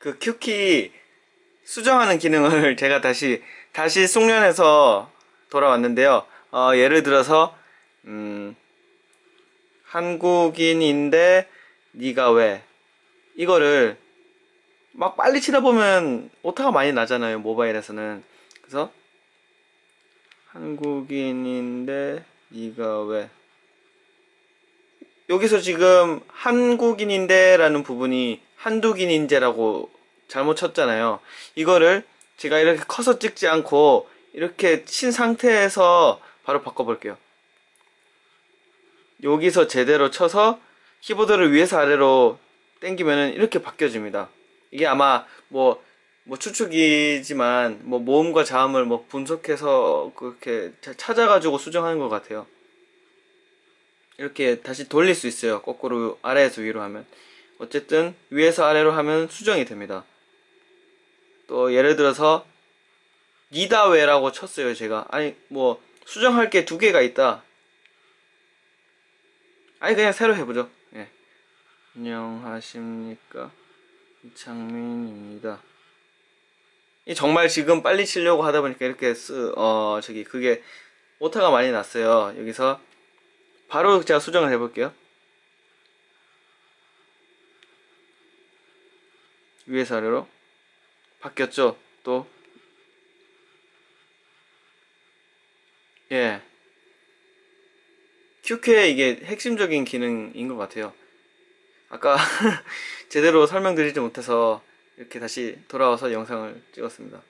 그 큐키 수정하는 기능을 제가 다시 다시 숙련해서 돌아왔는데요. 어, 예를 들어서 음, 한국인인데 네가 왜? 이거를 막 빨리 치다 보면 오타가 많이 나잖아요 모바일에서는. 그래서 한국인인데 네가 왜? 여기서 지금 한국인인데 라는 부분이 한국인인제라고 잘못 쳤잖아요 이거를 제가 이렇게 커서 찍지 않고 이렇게 친 상태에서 바로 바꿔볼게요 여기서 제대로 쳐서 키보드를 위에서 아래로 당기면은 이렇게 바뀌어집니다. 이게 아마 뭐, 뭐 추측이지만 뭐 모음과 자음을 뭐 분석해서 그렇게 잘 찾아가지고 수정하는 것 같아요. 이렇게 다시 돌릴 수 있어요. 거꾸로 아래에서 위로 하면. 어쨌든 위에서 아래로 하면 수정이 됩니다. 또 예를 들어서 니다웨라고 쳤어요 제가 아니 뭐 수정할 게 두 개가 있다 아니 그냥 새로 해보죠. 예. 안녕하십니까 이창민입니다. 이 정말 지금 빨리 치려고 하다 보니까 이렇게 쓰, 어 저기 그게 오타가 많이 났어요. 여기서 바로 제가 수정을 해볼게요. 위에서 아래로 바뀌었죠. 또 예. QQ의 이게 핵심적인 기능인 것 같아요. 아까 제대로 설명드리지 못해서 이렇게 다시 돌아와서 영상을 찍었습니다.